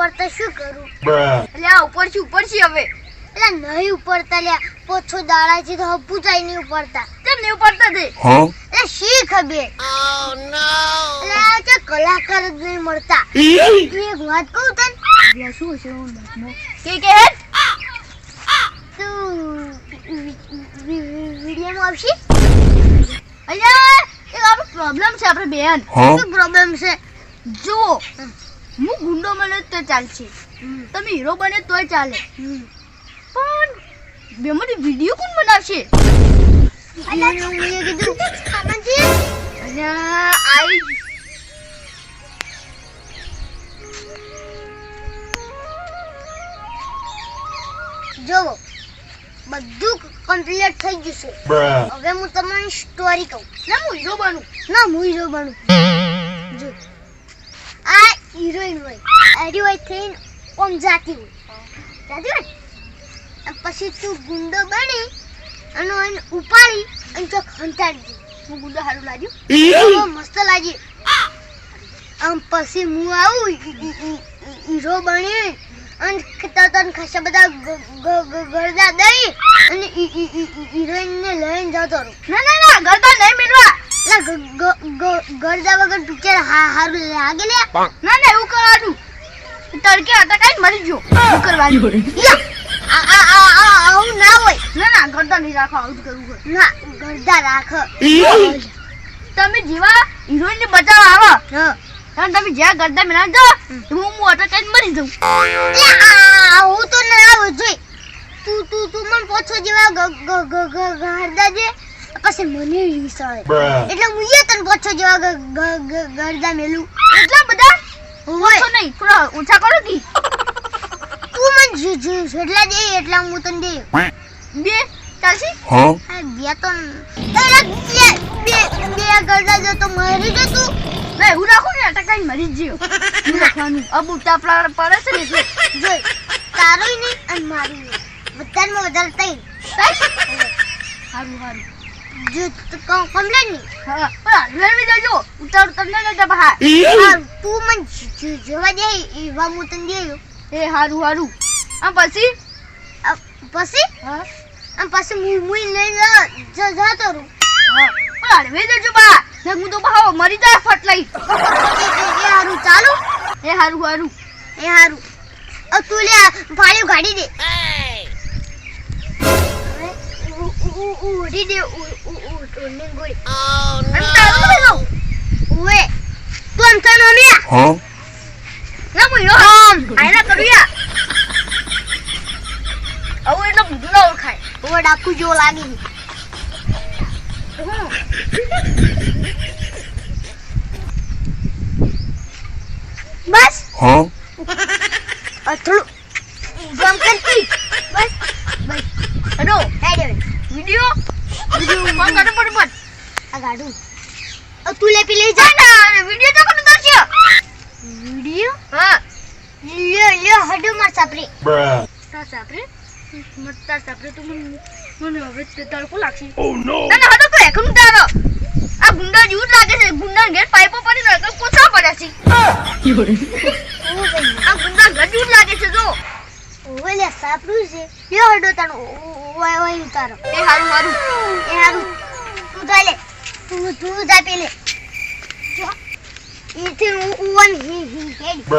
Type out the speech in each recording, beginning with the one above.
ઉપરતા શું કરું. એટલે ઉપર છે ઉપર છે હવે. એટલે નહીં ઉપરતા લ્યા પોછો દાડા છે તો હપુ જાય નહીં ઉપરતા કેમ નહીં ઉપડતા તે? એટલે શી ખબર? એટલે કલાકાર જ નહીં મળતા. તું એક વાત કહું તને? શું છે કે કે તું આવશે? અહીંયા એક આપણો પ્રોબ્લેમ છે આપણે બેન. શું પ્રોબ્લેમ છે? જુઓ. હું ગુંડો બને તો ચાલશે. તમે હીરો બને તોય ચાલે. પણ બેમાંથી વીડિયો કોણ બનાવશે? જોવો બધું કમ્પ્લીટ થઈ ગયું છે હવે હું તમને સ્ટોરી કહું. ના હું હીરો બનું. ના હું હીરો બનું. જો આ હિરોઈન હોય. એડી હોય થઈને ઓમ જાતી હોય. જાતી હોય પછી તું ગુંડો બની અને એને ઉપાડી અને ચોક હંતાડી દે. હું ગુંડો સારું લાગ્યું. મસ્ત લાગી. આમ પછી હું આવું હીરો બની અને તને ખાસા બધા ગરદા દઈ અને હિરોઈનને લઈને જતો રહું. ના ના ના ગરદા નહીં મેળવા ગ- ગરદા વગર પિક્ચર હારું લાગે લે. ના ના એવું કરવાનું. તડકે અટકાઈને મરી ગયો. શું કરવાનું? આ- આ- આ- આ- આવું ના હોય. ના ના ગરદા નહીં રાખો આવું કરવું હોય. ના ગરદા રાખ. તમે જેવા હિરોઈન ને બચાવવા આવો. હા. તમે જ્યાં ગરદા મેળવજો હું હું અટકાઈને મરી જઉં. હું આ- આવું તો ના આવું જોઈ. તું તું તું મને પોછો જેવા ગરદા જે પછી મને રીસાય એટલે હું એ તને પોછો જેવા ગરદા મેલું. એટલા બધા? હોય. નહીં થોડા ઓછા કરો કે. તું મને જે- જે- જેટલા દે એટલા હું તને દે. બે ચાલશે? હા. આ બે તો તારા બે બે બે ગરદા જો તો મરી જતું ના હું રાખું ને? અટકાઈ મરી જ હું રાખવાનું અબ ઉતા પડે છે ને એટલે. જોઈ તારું નહીં અને મારું નહીં. બધામાં વધારે તઈ. સારું સારું. જો કમ્પ્લેન નહીં પણ દેજો ઉતાર તમને નતા બહાર તું મને જોવા દે એવા હું તને દેયો એ હારું હારું આ પછી પછી હા આમ પછી હું હું લઈને જ- જતો રહું હા પણ હલવી દેજો બા ને હું તો બહાર મરી જાય ફટ લઈ એ હારું ચાલુ એ હારું હારું એ હારું અ તું લે આ દે કાઢી દે હવે ઉ- ઉ- ઉ- ઉડી દે ઉ- ઉ- ઉ- ઉડીને ગોળી. અને તારું બેનો ઉવે તું આમ ચાલ મમ્મી Huh? ના હું હીરો આયના કરુયા આવું એટલે બધું ના ઓળખાય ઉવે ડાકુ જેવો લાગે છે હું બસ Huh? અ થોડું ગમ કરતી બસ બસ હેડો હેડે વિડિયો વિડિયો ફોન કાઢો ફટાફટ આ ગાડું. તું લે પેલી જા ના. વિડિયો તો કોણ કરશે? વિડિયો? હા. લ્યો લ્યો હડો માર સાપરી. તાર સાપરે? મતતા સાપરે તો મને મને હવે તે તડકો લાગશે? Oh no! ના ના હડો તો એકમ તારો. આ ગુંડા જેવું જ લાગે છે. ગુંડા ઘેર પાઇપો પડી ને કોથા પડ્યા છે. આ ગુંડા ઘર જેવું લાગે છે જો. ઓવે સાપરું છે. લ્યો હડો તારો ઓય ઓય ઉતારો એ હારું હારું એ હારું તું જા લે તું તું જા પેલે જો ઈથી હું ઉવન હી હી હેડ.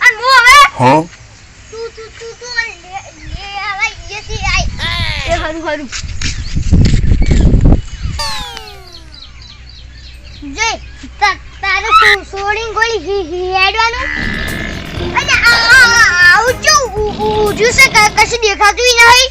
અને હું હવે Huh? તું તું તું તું લે લે આવા ઈથી આય એ હારું હારું જે તારે સો- સોડીને ગોળી હી હી હેડવાનું અને આ આ- આ- આવું જો ઉ- ઉ- ઊંધું છે ક- કશું દેખાતું નહીં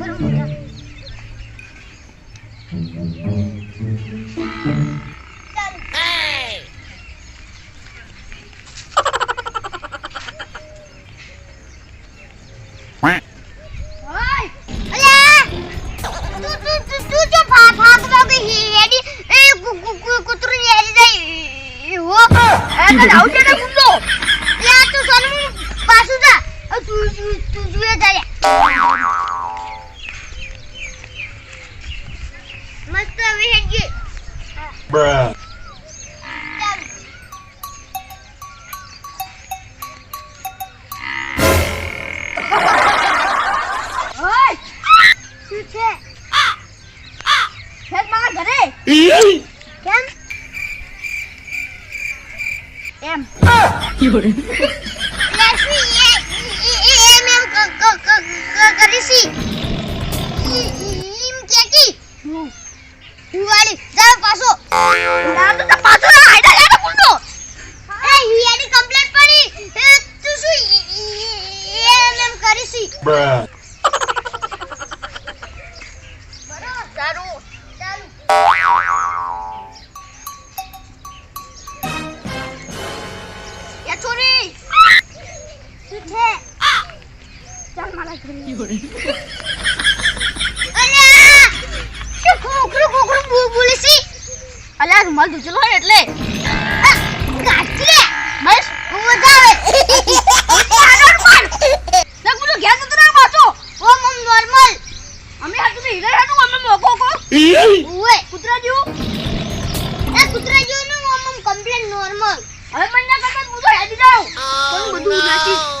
હેડી, એ કૂતરું હેડી જાય. હો. આ આવું છે ને કૂતરો લે તું સોનું પાછું જા. તું તું જુએ જાય મસ્ત હવે હેડી બ્રા કેમ? એમ યોરે કરીશી? તું છે. ચાલ મારા ઘરે. અલ્યા! તું કોકરો કોકરો બોલે છે અલ્યા રૂમાલ દૂચલો હોય એટલે. કાઢી લે બસ હું વધાવે કમ્પ્લેન નોર્મલ હવે મને કદાચ હું તો હેડી જાઉં. પણ બધું નાખી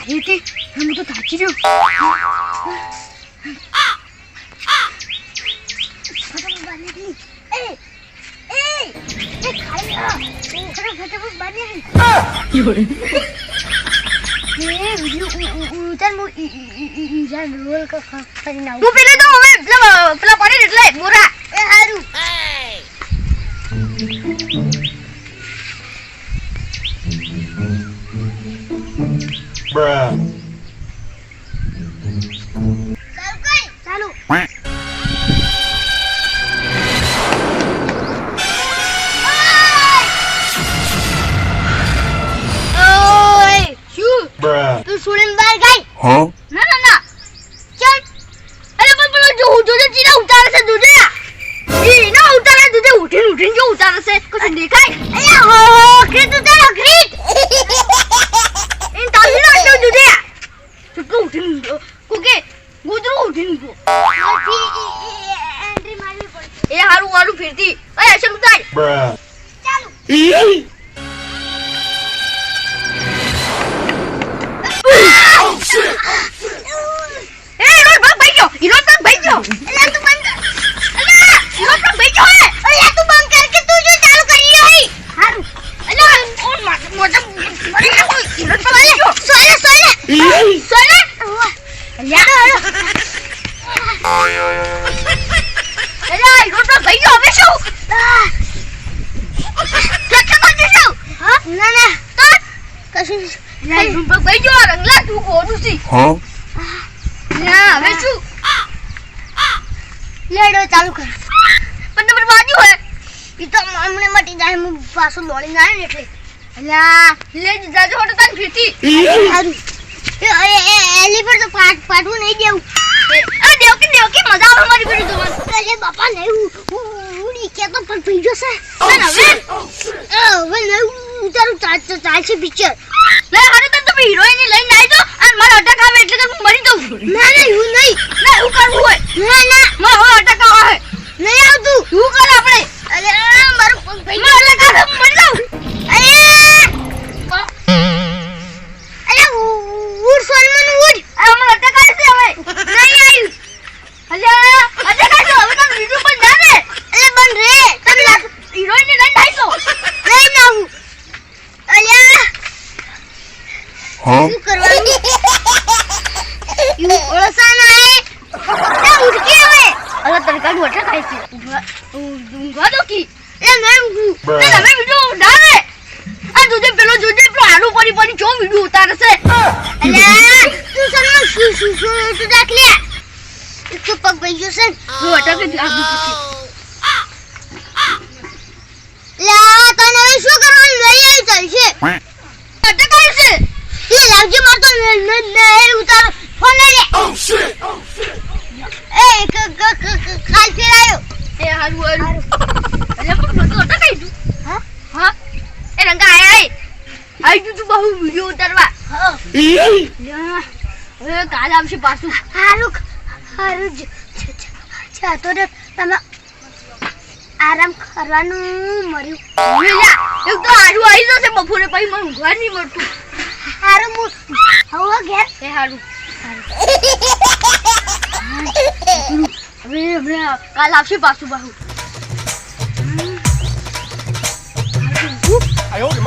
તારી હતી હું તો થાકી રહ્યો પેલા પાણી એટલે મોરા એ સારું bruh. તો રંગલા તું ખોટું છે હા ના હવે શું લેડો ચાલુ કર પણ તમારે વાજુ હોય એ તો અમને મટી જાય હું પાછો દોડી જાય ને એટલે અલ્યા લે જાજો હોટો તાન ફીટી એલી પર તો પાટ પાટવું નહીં દેવું આ દેવ કે દેવ કે મજા આવે મારી બેટી તો અલે બાપા નહીં હું ઉડી કે તો પણ પી ગયો છે હવે હવે નહીં ઉતારું ચાલશે પિક્ચર લે હારે તમે હિરોઈન લઈને આવી દો અને મારો અટક આવે એટલે હું મરી છું. ના ના હું નહીં. ના એવું કરવું હોય. ના ના. મારો અટક આવે નહીં આવતું. શું કરે આપણે? અરે મારું પગ ભાઈ મારો કાકા મરી જાઉં. અરે અરે ઉડ સોનમન ઉડ આ મારો અટક આવે છે હવે નહીં આવ્યું અલ્યા અટક આવે છે હવે તને બીજું પણ જાને અરે બન રે તમે હિરોઈન લઈને આવી દો નહીં ના હું અલ્યા Huh? શું કરવાનું યુ ઓળસા ના એ ઉડ કે હવે અરે તડકાનું અટક આવે છે ઊંઘવા ઊંઘવા દો કી એ નહીં તે તમે બીજું ડાલે આ જોજે પેલો જોજે પેલો આડું પડી પડી જો વિડિયો ઉતારશે. અલ્યા તું સન્મન શું શું શું તું દેખ લે. એક પગ ભાઈ ગયો છે હું. અટક જ લાગુ પછી લા તને હવે શું કરવાનું? લઈ આવી ચાલશે. અટક આવે છે એ લાવજે માર તો નહીં ઉતાર કાલ આવશે પાછું. તમે આરામ કરવાનું મર્યું હારું આવી જશે પછી મને ઊંઘવા નહીં મળતું. હારું હું હવે ઘેર. હારું હવે હવે, કાલ આવશે પાછું, બાહુ. આયો કે